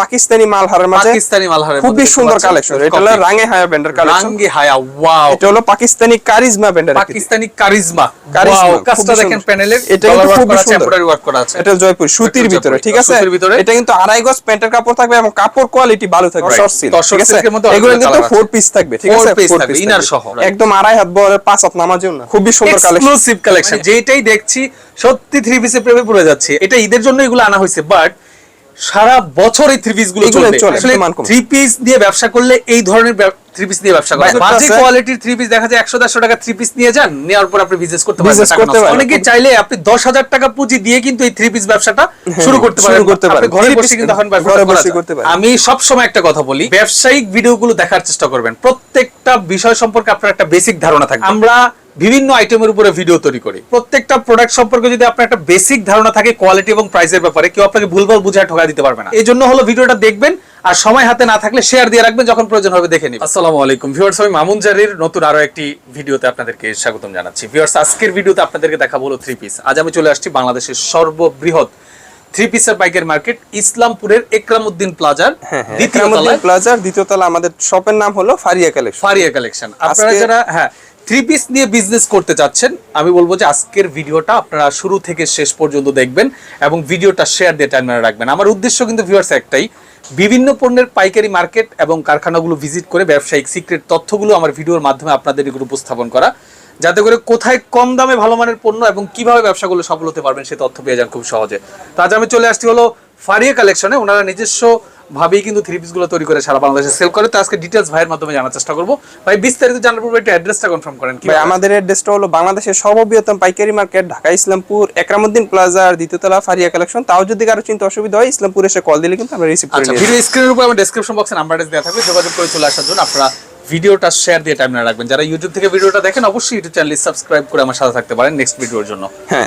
পাকিস্তানি মালহারের মাঝে পাকিস্তানি মালহারের খুবই সুন্দর কালেকশন এটা হলো। রাঙে হায়া ব্যান্ডের কালেকশন রাঙ্গি হায়া ওয়াও এটা হলো পাকিস্তানি কারিজমা ব্যান্ডের পাকিস্তানি কারিজমা কারিজমা, কাজটা দেখেন প্যানেলের এটা কিন্তু খুবই সুন্দর। এমব্রয়ডারি ওয়ার্ক করা আছে। এটা জয়পুর সুতির ভিতরে ঠিক আছে? সুতির ভিতরে। এটা কিন্তু আড়াই গজ প্যান্টের কাপড় থাকবে এবং কাপড় কোয়ালিটি ভালো থাকবে. শর্ট সিল্ক ঠিক আছে? এগুলো কিন্তু ফোর পিস থাকবে ঠিক আছে? piece inner থাকবে। সহ, একদম আড়াই হাত বড় পাঁচ হাত নামাজেও না খুবই সুন্দর কালেকশন এক্সক্লুসিভ কালেকশন যেটাই দেখছি সত্যি থ্রি পিসের প্রেমে পড়ে যাচ্ছে। এটা ঈদের জন্য এগুলো আনা হয়েছে বাট সারা বছর এই থ্রি পিসগুলো চলবে। চলে, আসলে থ্রি পিস দিয়ে ব্যবসা করলে এই ধরনের থ্রি পিস দিয়ে ব্যবসা করা বাজে কোয়ালিটির থ্রি পিস দেখা যায় একশো দেড়শো টাকা থ্রি পিস নিয়ে যান নেওয়ার পর আপনি বিজনেস করতে পারবেন। অনেকে চাইলে আপনি দশ হাজার টাকা পুঁজি দিয়ে কিন্তু এই থ্রি পিস ব্যবসাটা শুরু করতে পারেন। করতে পারেন। ঘরে বসে কিন্তু এখন। আমি সব সময় একটা কথা বলি ব্যবসায়িক ভিডিওগুলো দেখার চেষ্টা করবেন। প্রত্যেকটা বিষয় সম্পর্কে আপনার একটা বেসিক ধারণা থাকবে। আমরা বিভিন্ন আইটেমের উপরে ভিডিও তৈরি করি। প্রত্যেকটা প্রোডাক্ট সম্পর্কে যদি আপনার একটা বেসিক ধারণা থাকে কোয়ালিটি এবং প্রাইসের ব্যাপারে কেউ আপনাকে ভুলভাল বুঝায় ঠকা দিতে পারবে না। এই জন্য হলো ভিডিওটা দেখবেন আর সময় হাতে না থাকলে শেয়ার দিয়ে রাখবেন যখন প্রয়োজন হবে দেখে নিন আসসালামু আলাইকুম। ভিউয়ার্স আমি মামুন জারির নতুন আরও একটি ভিডিওতে আপনাদেরকে স্বাগতম জানাচ্ছি। ভিউয়ার্স আজকের ভিডিওতে আপনাদেরকে দেখাবো হলো থ্রি পিস আজ আমি চলে আসছি বাংলাদেশের সর্ববৃহৎ থ্রি পিসের বাইকের মার্কেট ইসলামপুরের একরামউদ্দিন প্লাজার হ্যাঁ হ্যাঁ দ্বিতীয় তলায়। প্লাজার দ্বিতীয় তলা আমাদের শপের নাম হলো ফারিয়া কালেকশন ফারিয়া কালেকশন আপনারা যারা হ্যাঁ থ্রি পিস নিয়ে বিজনেস করতে চাচ্ছেন, আমি বলব যে আজকের ভিডিওটা আপনারা শুরু থেকে শেষ পর্যন্ত দেখবেন এবং ভিডিওটা শেয়ার দিয়ে টাইম রাখবেন। আমার উদ্দেশ্য কিন্তু ভিউয়ার্স একটাই, বিভিন্ন পণ্যের পাইকারি মার্কেট এবং কারখানাগুলো ভিজিট করে ব্যবসায়িক সিক্রেট তথ্যগুলো আমার ভিডিওর মাধ্যমে আপনাদের উপস্থাপন করা, যাতে করে কোথায় কম দামে ভালো মানের পণ্য এবং কীভাবে ব্যবসাগুলো সফল হতে পারবেন সে তথ্য পেয়ে যান খুব সহজে। তো আজ আমি চলে আসছি হলো ফারিয়া কালেকশনে ওনারা নিজস্ব ভাবেই কিন্তু থ্রি পিসগুলো তৈরি করে সারা বাংলাদেশে সেল করে। তো আজকে ডিটেলস ভাইয়ের মাধ্যমে জানার চেষ্টা করব। ভাই বিস্তারিত জানার পূর্বে একটু অ্যাড্রেসটা কনফার্ম করেন ভাই আমাদের অ্যাড্রেসটা হলো বাংলাদেশের সর্ববৃহত্তম পাইকারি মার্কেট ঢাকা ইসলামপুর একরামউদ্দিন প্লাজার দ্বিতীয়তলা ফারিয়া কালেকশন তাও যদি কারও চিন্তা অসুবিধা হয় ইসলামপুর এসে কল দিলে কিন্তু আমরা রিসিভ করে ভিডিও স্ক্রিনের উপর আমার ডেসক্রিপশন বক্সে নাম্বার দেওয়া থাকবে যোগাযোগ করে চলে আসার জন্য আপনারা ভিডিওটা শেয়ার দিয়ে টাইম না রাখবেন। যারা ইউটিউব থেকে ভিডিওটা দেখেন অবশ্যই ইউটিউব চ্যানেল সাবস্ক্রাইব করে আমার সাথে থাকতে পারেন নেক্সট ভিডিওর জন্য। হ্যাঁ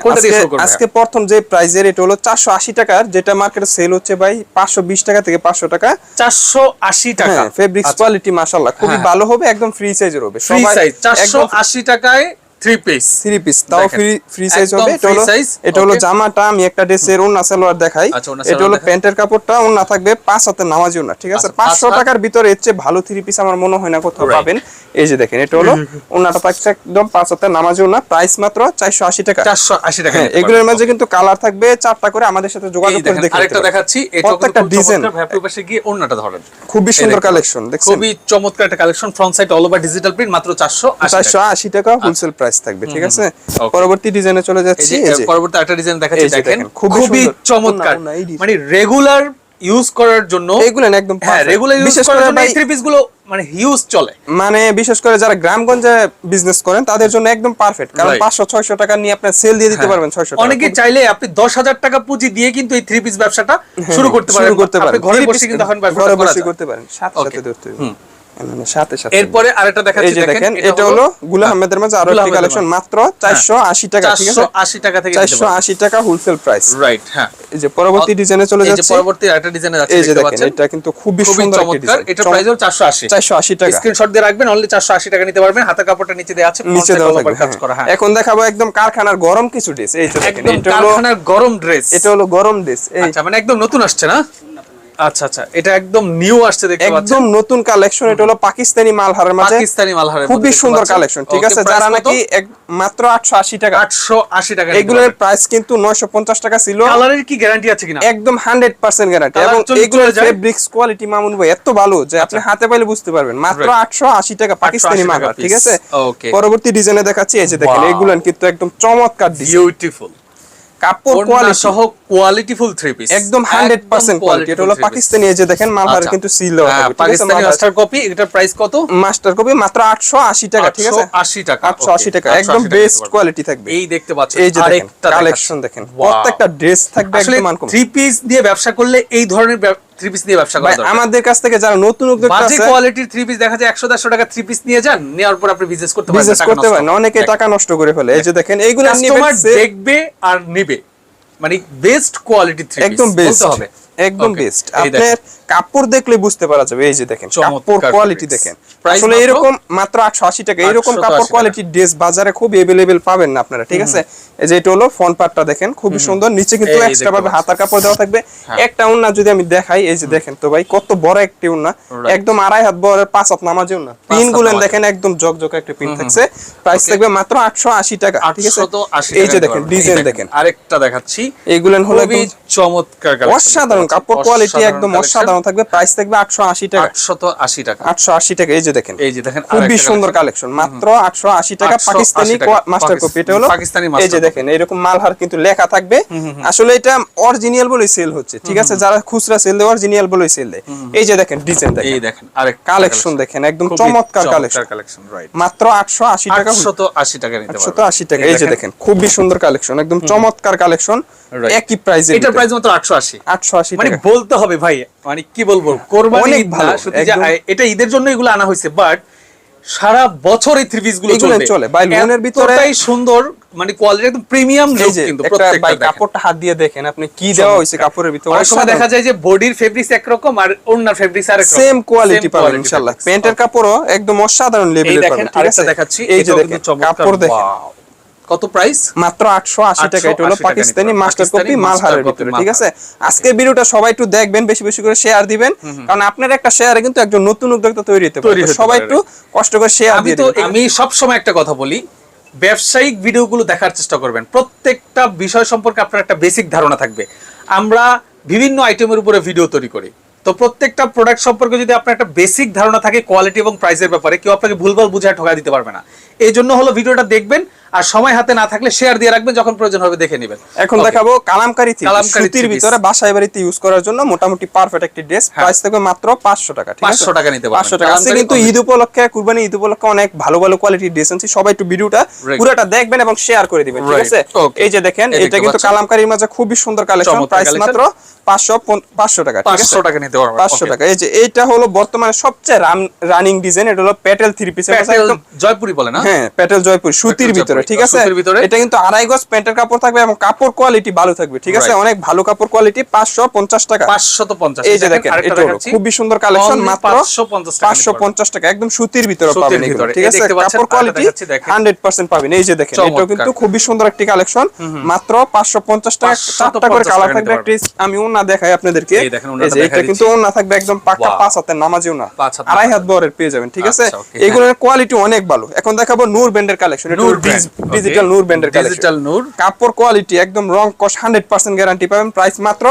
আজকে- প্রথম যে প্রাইজের এটা হলো চারশো আশি টাকার যেটা মার্কেটে সেল হচ্ছে ভাই পাঁচশো বিশ টাকা থেকে পাঁচশো টাকা। চারশো আশি টাকা। হ্যাঁ ফেব্রিক্স কোয়ালিটি মাশাআল্লাহ। খুবই হ্যাঁ। ভালো হবে একদম ফ্রি সাইজের হবে। ফ্রি সাইজ চারশো আশি টাকায় থ্রি পিস থ্রি পিস তাও ফ্রি ফ্রি সাইজ হবে। এটা হলো এটা হলো জামাটা আমি একটা ড্রেসের ওন্না সালোয়ার দেখাই। আচ্ছা, এটা হলো প্যান্টের কাপড়টা ওন্না থাকবে পাঁচ হাতের নামাজি ওন্না ঠিক আছে? আচ্ছা, পাঁচশো টাকার ভিতরে এর চেয়ে ভালো থ্রি পিস আমার মনে হয় না কোথাও পাবেন। এই যে দেখেন এটা হলো ওন্নাটা থাকছে একদম পাঁচ হাতের নামাজি ওন্না প্রাইস মাত্র চারশো আশি টাকা। চারশো আশি টাকা এগুলোর মাঝে কিন্তু কালার থাকবে চারটা করে আমাদের সাথে যোগাযোগ করে দেখে আরেকটা দেখাচ্ছি এটা প্রত্যেকটা ডিজাইন ভ্যাপটু পাশে গিয়ে ওড়নাটা ধরেন। খুবই সুন্দর কালেকশন দেখছেন? খুবই চমৎকার একটা collection front side all over digital print মাত্র চারশো চারশো আশি টাকা হোলসেল প্রাইস থাকবে ঠিক আছে? পরবর্তী ডিজাইনে চলে যাচ্ছি এই যে। পরবর্তী একটা ডিজাইন দেখাচ্ছি দেখেন খুবই চমৎকার। মানে রেগুলার ইউজ করার জন্য একদম হ্যাঁ রেগুলার ইউজ বিশেষ করার করে জন্য এই থ্রি পিসগুলো মানে হিউজ চলে। মানে বিশেষ করে যারা গ্রামগঞ্জে বিজনেস করেন তাদের জন্য একদম পারফেক্ট কারণ Right. পাঁচশো ছয়শো টাকা নিয়ে আপনি সেল দিয়ে দিতে পারবেন ছয়শো অনেকে চাইলে আপনি দশ হাজার টাকা পুঁজি দিয়ে কিন্তু এই থ্রি পিস ব্যবসাটা শুরু করতে পারেন। হ্যাঁ, শুরু করতে আপনি পারেন। ঘরে বসে কিন্তু এখন ব্যবসাটা ঘরে করা বসে যায়। করতে পারেন সাথে সাথে ধরতে সাথে সাথে এরপরে আরেকটা দেখাচ্ছি দেখেন এটা হলো গুলা আহমেদের মাঝে আরও একটি কালেকশন মাত্র আশি টাকা ঠিক আছে? আশি টাকা থেকে চারশো আশি টাকা হোলসেল প্রাইস রাইট হ্যাঁ। এই যে পরবর্তী ডিজাইনে চলে যাচ্ছে। পরবর্তী আরেকটা ডিজাইনে যাচ্ছে এই যে দেখেন এটা কিন্তু খুবই খুবই সুন্দর একটি ডিজাইন এটা প্রাইস হলো চারশো আশি। চারশো আশি টাকা। স্ক্রিনশট দিয়ে রাখবেন অনলি চারশো আশি টাকা নিতে পারবেন। হাতের কাপড়টা নিচে আছে নিচে দেওয়া কাজ করা হ্যাঁ। এখন দেখাবো একদম কারখানার গরম কিছু ড্রেস এই যে দেখেন এটা হলো কারখানার গরম ড্রেস এটা হলো গরম ড্রেস আচ্ছা মানে একদম নতুন আসছে না? আচ্ছা আচ্ছা এটা একদম নিউ আসছে দেখতে পাচ্ছেন? একদম নতুন কালেকশন এটা হলো পাকিস্তানি মালহারের মাঝে পাকিস্তানি মালহারের খুবই সুন্দর কালেকশন ঠিক আছে? যারা নাকি মাত্র টাকা। টাকা এগুলোর প্রাইস কিন্তু নয়শো পঞ্চাশ টাকা ছিল। কালারের কি গ্যারান্টি আছে কিনা? একদম হান্ড্রেড পার্সেন্ট গ্যারান্টি Colour এবং এগুলোর ফেব্রিক্স কোয়ালিটি মামুন ভাই এত ভালো যে আপনি হাতে পাইলে বুঝতে পারবেন। মাত্র Right. আটশো আশি টাকা পাকিস্তানি 880 মালহার ঠিক আছে? পরবর্তী ডিজাইনে দেখাচ্ছি এই যে দেখেন. এগুলো কিন্তু একদম চমৎকার ডিজাইন বিউটিফুল কাপড় কোয়ালিটি সহ কোয়ালিটিফুল থ্রি পিস একদম হান্ড্রেড পার্সেন্ট কোয়ালিটি এটা হলো পাকিস্তানি এই যে দেখেন মালহার আচ্ছা। কিন্তু সিল দেওয়া হ্যাঁ? পাকিস্তানি মাস্টার কপি এটার প্রাইস কত? মাস্টার কপি মাত্র আটশো আশি টাকা ঠিক আছে? 880 টাকা, আটশো আশি okay, টাকা একদম বেস্ট কোয়ালিটি থাকবে। এই দেখতে পাচ্ছেন এই যে কালেকশন দেখেন। প্রত্যেকটা ড্রেস থাকবে একদম থ্রি পিস দিয়ে ব্যবসা করলে এই ধরনের থ্রি পিস দিয়ে ব্যবসা করা আমাদের কাছ থেকে যারা নতুন উদ্যোক্তা আছে কোয়ালিটির থ্রি পিস দেখা যায় একশো দেড়শো টাকা থ্রি পিস নিয়ে যান নেওয়ার পর আপনি বিজনেস করতে পারবেন বিজনেস করতে পারেন অনেকে টাকা নষ্ট করে ফেলে। এই যে দেখেন এইগুলো দেখবে আর নিবে। মানে বেস্ট কোয়ালিটি থ্রি একদম বেস্ট হবে। একদম বেস্ট আপনার কাপড় দেখলে বুঝতে পারা যাবে এই যে দেখেন কাপড় কোয়ালিটি দেখেন। আসলে এরকম মাত্র আটশো আশি টাকা এরকম কাপড় টাকা। কোয়ালিটির ড্রেস বাজারে খুব এভেলেবেল পাবেন না আপনারা ঠিক আছে? এই যে এটা হলো ফ্রন্ট পার্টটা দেখেন খুবই সুন্দর। নিচে কিন্তু এক্সট্রা ভাবে। হাতার কাপড় দেওয়া থাকবে। হ্যাঁ। একটা উন্না যদি আমি দেখাই এই যে দেখেন তো ভাই কত বড় একটি উন্না। একদম আড়াই হাত বড় পাঁচ হাত নামাজে উন্না। পিন গুলেন দেখেন একদম জকজক একটা পিন থাকছে। প্রাইস থাকবে মাত্র আটশো আশি টাকা ঠিক আছে? এই যে দেখেন ডিজাইন দেখেন আরেকটা দেখাচ্ছি। এইগুলেন হলো চমৎকার অসাধারণ কাপড় কোয়ালিটি একদম অসাধারণ থাকবে। প্রাইস থাকবে আটশো আশি টাকা। 880 টাকা। আটশো আশি টাকা। এই যে দেখেন এই যে দেখেন খুবই সুন্দর কালেকশন। মাত্র আটশো আশি টাকা পাকিস্তানি মাস্টার কপি এটা হলো পাকিস্তানি এই যে দেখেন এরকম মালহার কিন্তু লেখা থাকবে। আসলে এটা অরিজিনাল বলেই সেল হচ্ছে ঠিক আছে? যারা খুচরা সেল দেয় অরিজিনাল বলেই সেল দেয়। এই যে দেখেন ডিজাইন এই দেখেন দেখেন আরেকটা কালেকশন দেখেন একদম চমৎকার কালেকশন কালেকশন রাইট মাত্র আটশো আশি টাকা 880 টাকা নিতে পারবেন। আশি টাকা। এই যে দেখেন। খুবই সুন্দর কালেকশন একদম চমৎকার কালেকশন একই প্রাইসে এটার প্রাইস মাত্র 880 আটশো আশি মানে বলতে হবে ভাই মানে কি বলব কোরবানি। এটা ঈদের জন্য এগুলো আনা হয়েছে বাট সারা বছর এই থ্রি পিসগুলো চলে। লোনের ভিতরে- সুন্দর মানে কোয়ালিটি একদম প্রিমিয়াম লুক কিন্তু প্রত্যেকটা কাপড়টা হাত দিয়ে দেখেন আপনি কি দেওয়া হয়েছে কাপড়ের ভিতরে। অনেক সময় দেখা যায় যে বডির ফেব্রিক্স একরকম আর ওনার ফেব্রিক্স আরেক সেম কোয়ালিটি পাবেন ইনশাআল্লাহ। প্যান্টের কাপড়ও একদম অসাধারণ লেভেলের পাবেন ঠিক আরেকটা আছে? দেখাচ্ছি এই যে দেখেন কাপড় দেখেন! কত প্রাইস মাত্র আটশো আশি টাকা। এটা হলো পাকিস্তানি মাস্টার কপি পাকিস্তানি মালহারের ভিতরে ঠিক আছে? আজকের ভিডিওটা সবাই একটু দেখবেন বেশি বেশি করে শেয়ার দিবেন। কারণ আপনার একটা শেয়ারে কিন্তু একজন নতুন উদ্যোক্তা তৈরি হতে পারে। সবাই একটু কষ্ট করে শেয়ার আমি দিয়ে তো আমি সব সময় একটা কথা বলি ব্যবসায়িক ভিডিওগুলো দেখার চেষ্টা করবেন। প্রত্যেকটা বিষয় সম্পর্কে আপনার একটা বেসিক ধারণা থাকবে। আমরা বিভিন্ন আইটেমের উপরে ভিডিও তৈরি করি। তো প্রত্যেকটা প্রোডাক্ট সম্পর্কে যদি আপনার একটা বেসিক ধারণা থাকে কোয়ালিটি এবং প্রাইসের ব্যাপারে কেউ আপনাকে ভুলভাল বুঝায় ঠকা দিতে পারবে না। এই জন্য হলো ভিডিওটা দেখবেন আর সময় হাতে না থাকলে শেয়ার দিয়ে রাখবেন যখন প্রয়োজন হবে দেখে নেবেন। এখন দেখাবো কালামকারি থ্রি কালামকারী সুতির three piece। ভিতরে বাসায় বাড়িতে ইউজ করার জন্য মোটামুটি পারফেক্ট একটি ড্রেস প্রাইস থাকবে মাত্র পাঁচশো টাকা ঠিক আছে? 500 টাকা নিতে পারবেন। পাঁচশো টাকা। আছে কিন্তু ঈদ উপলক্ষে কুরবানি ঈদ উপলক্ষে অনেক ভালো ভালো কোয়ালিটির ড্রেস আনছি। সবাই একটু ভিডিওটা পুরোটা দেখবেন এবং শেয়ার করে দিবেন ঠিক আছে? এই যে দেখেন এটা কিন্তু। কালামকারির মাঝে খুবই সুন্দর কালেকশন প্রাইস মাত্র পাঁচশো পাঁচশো টাকা ঠিক আছে? 500 টাকা নিতে পারবেন। পাঁচশো Okay. টাকা। এই যে এইটা হলো বর্তমানে সবচেয়ে রানিং ডিজাইন এটা হলো প্যাটেল থ্রি প্যাটেল জয়পুরি বলে না? হ্যাঁ প্যাটেল জয়পুর। সুতির ভিতরে। জয়পুরি। ঠিক আছে? এটা কিন্তু আড়াই গজ প্যান্টের কাপড় থাকবে এবং কাপড় কোয়ালিটি ভালো থাকবে ঠিক আছে? অনেক ভালো কাপড় কোয়ালিটি পাঁচশো পঞ্চাশ টাকা। 550 এই যে দেখেন এটা খুবই সুন্দর কালেকশন মাত্র 550 টাকা পাঁচশো পঞ্চাশ টাকা একদম সুতির ভিতরে পাবেন ঠিক আছে? কাপড় কোয়ালিটি দেখাচ্ছি, দেখেন। হান্ড্রেড পার্সেন্ট পাবেন। এই যে দেখেন এটাও কিন্তু খুবই সুন্দর একটি কালেকশন মাত্র পাঁচশো পঞ্চাশ টাকা। চারটা করে কালার থাকবে একটা আমি ওনা দেখাই আপনাদেরকে। এই দেখেন, এটা কিন্তু ওনা থাকবে একদম Wow. পাঁচ হাতের নামাজি ওনা পাঁচ আড়াই হাত বরের পেয়ে যাবেন ঠিক আছে? আচ্ছা, এগুলোর কোয়ালিটি অনেক ভালো। এখন দেখাবো নূর ব্যান্ডের collection Noor brand, digital Noor collection digital Noor কাপড় কোয়ালিটি একদম রং কস হান্ড্রেড পার্সেন্ট গ্যারান্টি পাবেন প্রাইস মাত্র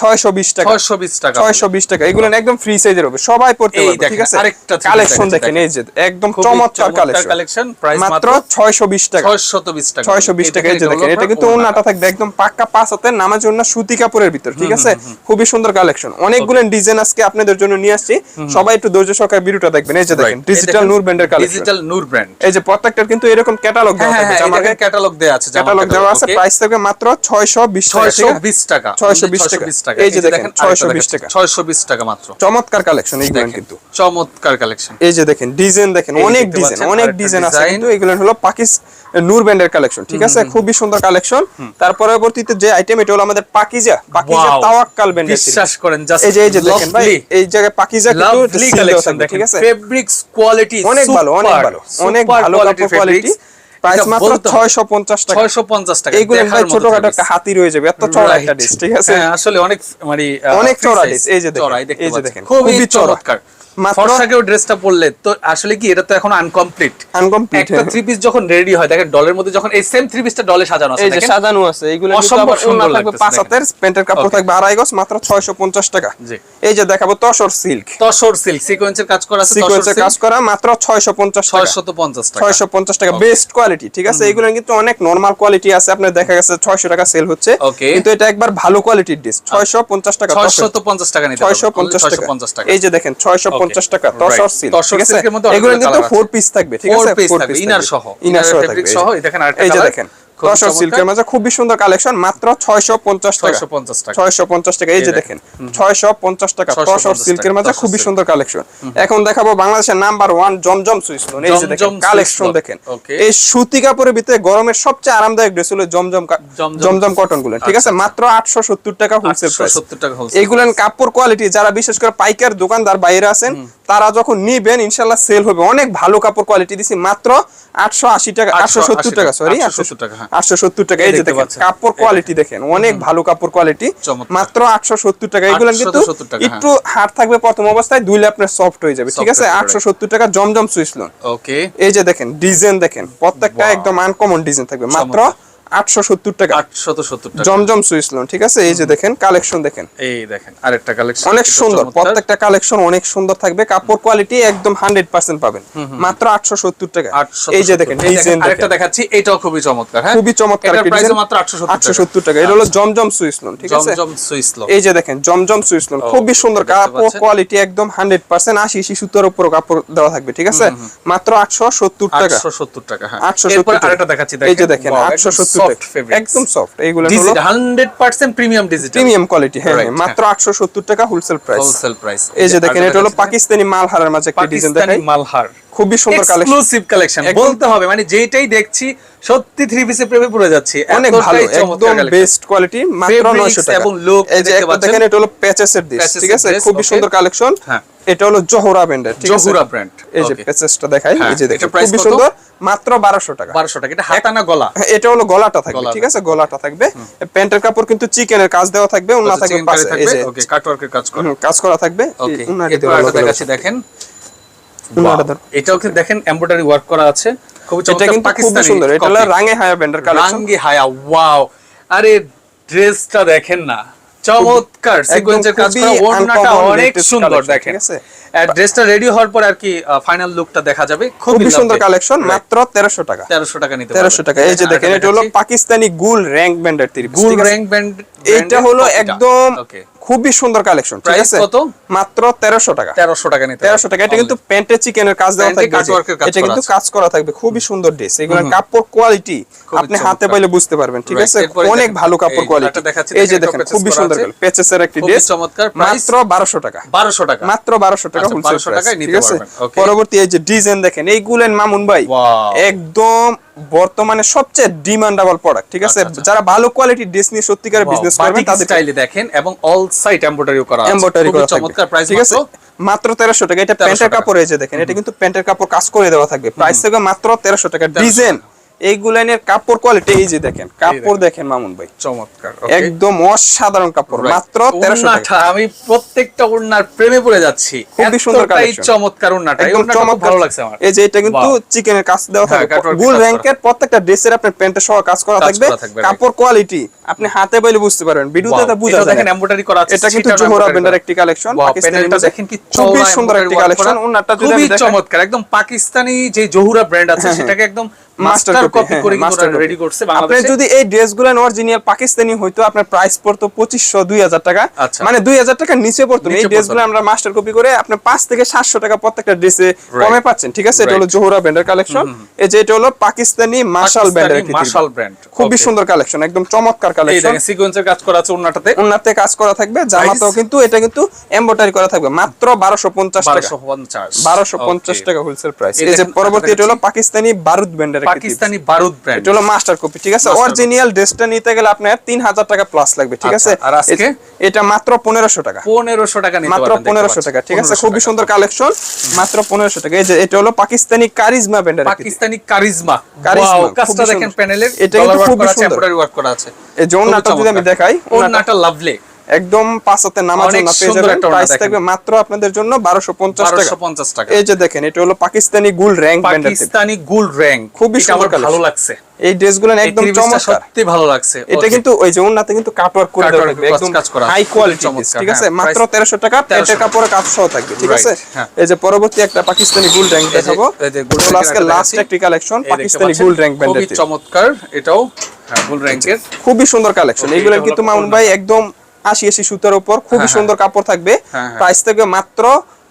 ছয়শো বিশ টাকা। 620 টাকা। ছয়শো বিশ টাকা। এগুলো একদম ফ্রি সাইজের হবে। সবাই পড়তে পারবে ঠিক আছে? আরেকটা কালেকশন দেখেন এই যে একদম চমৎকার কালেকশন কালেকশন প্রাইস মাত্র ছয়শো বিশ টাকা। 620 টাকা। ছয়শো বিশ টাকা এই যে দেখেন এটা কিন্তু থাকবে একদম পাক্কা পাঁচ হাতের নামাজ জন্য সুতি কাপড়ের ভিতর ঠিক আছে? খুবই সুন্দর কালেকশন অনেকগুলো ডিজাইন আজকে আপনাদের জন্য নিয়ে আসছি। সবাই একটু ধৈর্য সহকারে ভিডিওটা দেখবেন। এই যে দেখেন ডিজিটাল নূর ব্র্যান্ডের কালেকশন ডিজিটাল নূর ব্র্যান্ড এই যে প্রত্যেকটার কিন্তু এরকম ক্যাটালগ হ্যাঁ দেওয়া থাকবে জামার ক্যাটালগ দেয়া আছে ক্যাটালগ দেওয়া আছে। প্রাইস থাকবে মাত্র ছয়শো বিশ টাকা ঠিক আছে? 620 টাকা 620 টাকা। 620 টাকা। এই যে দেখেন, 620 টাকা। 620 টাকা মাত্র। চমৎকার কালেকশন এইগুলো কিন্তু। চমৎকার কালেকশন এই যে দেখেন ডিজাইন দেখেন অনেক ডিজাইন অনেক ডিজাইন আছে কিন্তু এগুলো হলো পাকিস নূর ব্যান্ডের কালেকশন ঠিক আছে? খুবই সুন্দর কালেকশন তার পরবর্তীতে যে আইটেম এটা হলো আমাদের পাকিজা পাকিজা! তাওয়াক্কাল বিশ্বাস করেন জাস্ট এই যে এই যে দেখেন ভাই এই জায়গায় পাকিজা কিন্তু কালেকশন দেখেন ঠিক আছে? ফেব্রিক্স কোয়ালিটি অনেক ভালো অনেক ভালো অনেক ভালো কোয়ালিটি প্রাইস মাত্র 650 টাকা। 650 টাকা এইগুলো ভাই ছোটখাটো একটা হাতি রয়ে যাবে এত চড়া একটা Right. ঠিক আছে? হ্যাঁ আসলে অনেক মানে অনেক চড়া এই যে দেখেন এই যে। দেখেন খুবই চমৎকার। ফর্সাকেও ড্রেসটা পরলে তো আসলে কি এটা তো এখন আনকমপ্লিট আনকমপ্লিট একটা থ্রি পিস যখন রেডি হয় দেখেন ডলের মধ্যে যখন এই সেম থ্রি পিসটা ডলে সাজানো আছে দেখেন। সাজানো আছে এইগুলো অসম্ভব সুন্দর লাগতেছে পাঁচ হাতের প্যান্টের কাপড় থাকবে আড়াই গজ মাত্র 650 টাকা। জি। এই যে দেখাবো তসর সিল্ক তসর সিল্ক সিকোয়েন্সের কাজ করা আছে সিকোয়েন্সের কাজ করা মাত্র 650 টাকা। 650 টাকা। 650 টাকা বেস্ট কোয়ালিটি ঠিক আছে? এগুলো কিন্তু অনেক নরমাল কোয়ালিটি আছে আপনার দেখা গেছে 600 টাকা সেল হচ্ছে। কিন্তু এটা একবার ভালো কোয়ালিটির ডিস 650 টাকা তসর। 650 টাকা নিতে পারবেন 650 টাকা। 650 টাকা। এই যে দেখেন 650 টাকা Right. তসর সিল্ক ঠিক আছে? এগুলো কিন্তু ফোর পিস থাকবে ঠিক আছে? piece পিস থাকবে, piece সহ। Inner সহ দেখেন আরেকটা এই যে দেখেন। চমৎকার। সিল্কের মাঝে খুবই সুন্দর কালেকশন মাত্র ছয়শো পঞ্চাশ টাকা। ছয়শো পঞ্চাশ টাকা। এই যে দেখেন ছয়শো পঞ্চাশ টাকা। 650 তসর সিল্কের মাঝে খুবই সুন্দর কালেকশন। এখন দেখাবো বাংলাদেশের নাম্বার ওয়ান জমজম এই যে দেখেন কালেকশন দেখেন। এই সুতি কাপড়ের ভিতরে গরমের সবচেয়ে আরামদায়ক ড্রেস হলো জমজম জমজম। কটনগুলো ঠিক আছে? আচ্ছা, মাত্র আটশো সত্তর টাকা হোলসেল প্রাইস 870 টাকা এইগুলেন কাপড় কোয়ালিটি যারা বিশেষ করে পাইকার দোকানদার বাইরে আছেন তারা যখন নিবেন ইনশাল্লাহ সেল হবে। অনেক ভালো কাপড় কোয়ালিটি দিছি মাত্র আটশো আশি টাকা আটশো সত্তর টাকা সরি 870 টাকা, হ্যাঁ। আটশো সত্তর টাকা। এই যে দেখেন কাপড় কোয়ালিটি দেখেন। অনেক ভালো কাপড় কোয়ালিটি মাত্র আটশো সত্তর টাকা। এগুলো কিন্তু 870 টাকা, হ্যাঁ। একটু হার্ড থাকবে প্রথম অবস্থায় দুইলে আপনার সফট হয়ে যাবে ঠিক আছে? আটশো সত্তর টাকা জমজম সুইসলন ওকে এই যে দেখেন ডিজাইন দেখেন প্রত্যেকটা একদম আনকমন ডিজাইন থাকবে মাত্র আটশো সত্তর টাকা 870 টাকা জমজম সুইসলন ঠিক আছে এই যে দেখেন কালেকশন দেখেন এই দেখেন আরেকটা কালেকশন অনেক সুন্দর প্রত্যেকটা কালেকশন অনেক সুন্দর থাকবে কাপড় কোয়ালিটি একদম হান্ড্রেড পার্সেন্ট পাবেন মাত্র আটশো সত্তর টাকা এই যে দেখেন ডিজাইন আরেকটা দেখাচ্ছি এটাও খুবই চমৎকার হ্যাঁ খুবই চমৎকার এটার একটা প্রাইস design। মাত্র আটশো সত্তর টাকা এটা হলো জমজম সুইসলন ঠিক আছে জমজম সুইসলো এই যে দেখেন জমজম সুইসলন খুবই সুন্দর কাপড় কোয়ালিটি একদম হান্ড্রেড পার্সেন্ট আশি শিশুতর উপর কাপড় দেওয়া থাকবে ঠিক আছে মাত্র আটশো সত্তর টাকা 870 টাকা হ্যাঁ আটশো সত্তর আরেকটা দেখাচ্ছি এই যে দেখেন আটশো সত্তর একদম সফট এইগুলো হলো digital 100% premium digital premium quality হ্যাঁ হ্যাঁ, মাত্র আটশো সত্তর টাকা হোলসেল প্রাইস হোলসেল প্রাইস এই যে দেখেন এটা হলো পাকিস্তানি মালহারের মাঝে একটা ডিজাইন পাকিস্তানি মালহার। খুবই সুন্দর কালেকশন এক্সক্লুসিভ কালেকশন বলতে হবে মানে যেটাই দেখছি সত্যি থ্রি পিসের প্রেমে পড়ে যাচ্ছি। অনেক ভালো একদম বেস্ট কোয়ালিটি মাত্র Fabrics 900 টাকা। এবং যে দেখতে পাচ্ছেন। দেখেন এটা হলো প্যাচেসের Patches ঠিক আছে? খুবই সুন্দর কালেকশন হ্যাঁ। এটা হলো জোহরা ব্র্যান্ডের ঠিক আছে? জহুরা brand, এই যে প্যাচেসটা দেখাই হ্যাঁ, এই যে দেখেন খুবই সুন্দর মাত্র 1200 টাকা। 1200 টাকা। এটা হাতা না গলা? হ্যাঁ, এটা হলো গলাটা থাকবে ঠিক আছে? গলাটা থাকবে। প্যান্টের কাপড় কিন্তু চিকেনের কাজ দেওয়া থাকবে ওনা আচ্ছা, থাকবে পাশে এই যে ওকে কাটওয়ার্কের কাজ করা। কাজ করা থাকবে ওকে এরপর আরেকটা দেখাচ্ছি দেখেন। এটাও কি দেখেন এমব্রয়ডারি ওয়ার্ক করা আছে। খুবই এটা কিন্তু সুন্দর। এটা হলো রাঙে হায়া ব্র্যান্ডের কালেকশন রাঙ্গি হায়া ওয়াও আরে ড্রেসটা দেখেন না। চমৎকার সিকোয়েন্সের কাজ করা। ওড়নাটা অনেক সুন্দর দেখেন। ড্রেসটা রেডি হওয়ার পর আর কি ফাইনাল লুকটা দেখা যাবে। খুবই খুবই সুন্দর কালেকশন মাত্র 1300 টাকা। 1300 টাকা নিতে তেরোশো টাকা। এই যে দেখেন এটা হলো পাকিস্তানি গুল র্যাঙ্ক ব্যান্ডের তিরিশ গুল র্যাঙ্ক ব্যান্ড এটা হলো একদম ওকে খুবই সুন্দর কালেকশন ঠিক আছে? কত? মাত্র তেরোশো টাকা। 1300 টাকা নিতে তেরোশো টাকা। এটা কিন্তু প্যান্টে চিকেনের কাজ দেওয়া থাকবে এই এর এটা কিন্তু কাজ করা থাকবে খুবই সুন্দর ড্রেস এগুলো কাপড় কোয়ালিটি আপনি হাতে পাইলে বুঝতে পারবেন ঠিক আছে? অনেক ভালো কাপড় কোয়ালিটি এই যে দেখেন, খুবই সুন্দর আছে। পেচেসের একটি ড্রেস চমৎকার, মাত্র বারোশো টাকা। 1200 টাকা। মাত্র বারোশো টাকা আচ্ছা, হোলসেল 1200 টাকায় নিতে ঠিক আছে? পারবেন, পরবর্তী এই যে ডিজাইন দেখেন এইগুলেন মামুন ভাই একদম বর্তমানে সবচেয়ে ডিমান্ডেবল প্রোডাক্ট ঠিক আছে? আচ্ছা, আচ্ছা। যারা ভালো কোয়ালিটি ড্রেস নিয়ে সত্যিকার বিজনেস করবেন তাদের স্টাইলে দেখেন এবং অল সাইড এমব্রয়ডারি করা আছে। এমব্রয়ডারি করা চমৎকার প্রাইস ঠিক আছে? মাত্র 1300 টাকা। এটা প্যান্টের কাপড় এই যে দেখেন এটা কিন্তু প্যান্টের কাপড় কাজ করে দেওয়া থাকবে। প্রাইস থেকে মাত্র 1300 টাকা। 1300 ডিজাইন এই গুলাইনের কাপড় কোয়ালিটি এই যে দেখেন কাপড় দেখেন। মামুন ভাই। চমৎকার একদম অসাধারণ কাপড় মাত্র 1300 টাকা। আমি প্রত্যেকটা ওড়নার প্রেমে পড়ে যাচ্ছি। খুবই সুন্দর চমৎকার ওড়নাটা এই ওড়নাটা খুব ভালো লাগছে আমার। এই যে এটা কিন্তু চিকেনের কাজ দেওয়া হ্যাঁ, থাকবে। গুল র্যাঙ্কের প্রত্যেকটা ড্রেসের আপনার প্যান্টের সহ কাজ করা থাকবে. কাপড় কোয়ালিটি আপনি হাতে পাইলে বুঝতে পারবেন। ভিডিওতে তো বোঝা যায়। দেখেন। এমব্রয়ডারি করা আছে এটা কিন্তু জোহরা একটি কালেকশন পাকিস্তানি দেখেন কি খুবই সুন্দর একটি কালেকশন যদি খুবই চমৎকার। একদম পাকিস্তানি যে জহুরা ব্র্যান্ড আছে সেটাকে একদম মাস্টার কপি করে কিন্তু রেডি করছে আপনি যদি এই ড্রেসগুলো অরিজিনাল পাকিস্তানি হইতো আপনার প্রাইস পড়তো পঁচিশশো দুই হাজার টাকা। মানে দুই হাজার টাকা নিচে পড়তো। এই ড্রেসগুলো আমরা মাস্টার কপি করে আপনার পাঁচ থেকে সাতশো টাকা প্রত্যেকটা ড্রেসে কমে পাচ্ছেন ঠিক আছে? এটা হলো জোহরা ব্র্যান্ডের কালেকশন এই যে এটা হলো পাকিস্তানি মার্শাল ব্র্যান্ডের একটি ব্র্যান্ড খুবই সুন্দর কালেকশন একদম চমৎকার এই কালেকশন দেখেন সিকোয়েন্সের কাজ করা আছে কাজ করা থাকবে জামাতেও কিন্তু এটা কিন্তু এমব্রয়ডারি করা থাকবে মাত্র বারোশো পঞ্চাশ টাকা। 1250 বারোশো পঞ্চাশ টাকা হোলসেল প্রাইস এই এই যে পরবর্তী এটা হলো পাকিস্তানি বারুদ ব্র্যান্ডের ত্রিভুজ। পাকিস্তানি বারুদ ব্র্যান্ড এটা হলো মাস্টার কপি ঠিক আছে? অরিজিনাল ড্রেসটা নিতে গেলে আপনার তিন হাজার টাকা প্লাস লাগবে ঠিক আচ্ছা, আছে? আর আজকে? এটা মাত্র পনেরোশো টাকা। পনেরোশো টাকা নিতে মাত্র পারবেন, দেখতে পনেরোশো পাচ্ছি। টাকা ঠিক আছে? খুবই সুন্দর কালেকশন মাত্র পনেরোশো টাকা। এই যে এটা হলো পাকিস্তানি কারিজমা ব্র্যান্ডের পাকিস্তানি কারিজমা কারিজমা, কাজটা দেখেন প্যানেলের এটা কিন্তু খুবই সুন্দর। এমব্রয়ডারি ওয়ার্ক করা আছে। এই যে ওড়নাটা যদি আমি দেখাই ওড়নাটা লাভলি একদম পাঁচ হাতে নামাজ না পেয়ে যাবেন প্রাইস থাকবে মাত্র আপনাদের জন্য বারোশো পঞ্চাশ টাকা। 1250 টাকা। এই যে দেখেন এটা হলো পাকিস্তানি গুল র্যাঙ্ক ব্র্যান্ডের পাকিস্তানি গোল্ড র্যাঙ্ক। খুবই সুন্দর ভালো লাগছে। এই ড্রেসগুলো একদম চমৎকার। সত্যি ভালো লাগছে। এটা কিন্তু ওই যে ওন্নাতে কিন্তু কাটওয়ার্ক করে দেওয়া থাকবে একদম কাজ করা। হাই কোয়ালিটি চমৎকার, ঠিক আছে? হ্যাঁ, মাত্র price- 1300 টাকা 1300 পেটের কাপড়ে কাজ সহ থাকবে ঠিক আছে? হ্যাঁ। এই যে পরবর্তী একটা পাকিস্তানি গুল র্যাঙ্ক দেখাবো। এই যে gold এগুলো আজকে লাস্ট একটি কালেকশন পাকিস্তানি গুল র্যাঙ্ক খুবই ব্র্যান্ডের চমৎকার। এটাও হ্যাঁ গোল্ড র্যাঙ্কের। খুবই সুন্দর কালেকশন এগুলো কিন্তু ওড়না। ভাই একদম আশি আশি সুতার উপর খুবই হ্যাঁ, সুন্দর কাপড় থাকবে হ্যাঁ, হ্যাঁ। প্রাইস থাকবে মাত্র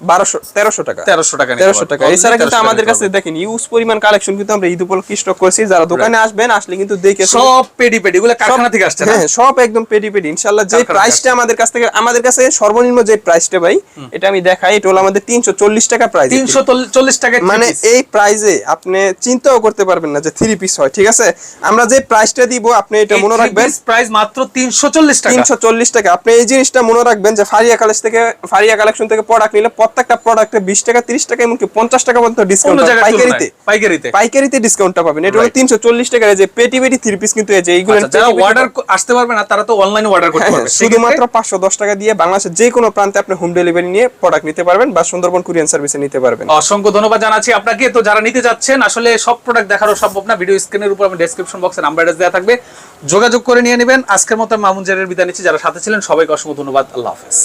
বারোশো তেরোশো টাকা। তেরোশো টাকা তেরোশো টাকা। এছাড়া কিন্তু আমাদের কাছে দেখেন ইউজ পরিমাণ কালেকশন কিন্তু আমরা ঈদ উপলক্ষে স্টক করেছি। যারা দোকানে আসবেন আসলে কিন্তু দেখে সব পেডি পেডি এগুলো কারখানা থেকে আসছে হ্যাঁ সব একদম পেটি পেটি ইনশাল্লাহ যে প্রাইসটা আমাদের কাছ থেকে আমাদের কাছে সর্বনিম্ন যে প্রাইসটা ভাই এটা আমি দেখাই এটা হলো আমাদের তিনশো চল্লিশ টাকা প্রাইস তিনশো চল্লিশ টাকা মানে এই প্রাইসে আপনি চিন্তাও করতে পারবেন না যে থ্রি পিস হয় ঠিক আছে? আমরা যে প্রাইসটা দিব আপনি এটা মনে রাখবেন প্রাইস মাত্র তিনশো চল্লিশ টাকা। তিনশো চল্লিশ টাকা। আপনি এই জিনিসটা মনে রাখবেন যে ফারিয়া কালেজ থেকে ফারিয়া কালেকশন থেকে প্রোডাক্ট নিলে প্রত্যেকটা প্রোডাক্টে বিশ টাকা তিরিশ টাকা এমনকি পঞ্চাশ টাকা পর্যন্ত ডিসকাউন্ট পাইকারিতে। পাইকারিতে। পাইকারিতে ডিসকাউন্টটা পাবেন। এটা হলো. তিনশো চল্লিশ টাকার এই যে পেটি পেটি থ্রি পিস কিন্তু এই যে এইগুলো আচ্ছা, যারা অর্ডার আসতে পারবে না তারা তো অনলাইনে অর্ডার করতে হ্যাঁ, পারবে শুধুমাত্র পাঁচশো দশ টাকা দিয়ে বাংলাদেশের যে কোনো প্রান্তে আপনি হোম ডেলিভারি নিয়ে প্রোডাক্ট নিতে পারবেন বা সুন্দরবন কুরিয়ান সার্ভিসে নিতে পারবেন। অসংখ্য ধন্যবাদ জানাচ্ছি আপনাকে। তো যারা নিতে যাচ্ছেন আসলে সব প্রোডাক্ট দেখারও সম্ভব না। ভিডিও স্ক্রিনের উপর আমি ডেসক্রিপশন বক্সে নাম্বার অ্যাড্রেস দেওয়া থাকবে। যোগাযোগ করে নিয়ে নেবেন। আজকের মতো মামুন জারের বিদায় নিচ্ছি। যারা সাথে ছিলেন সবাইকে অসংখ্য ধন্যবাদ। আল্লাহ হাফেজ।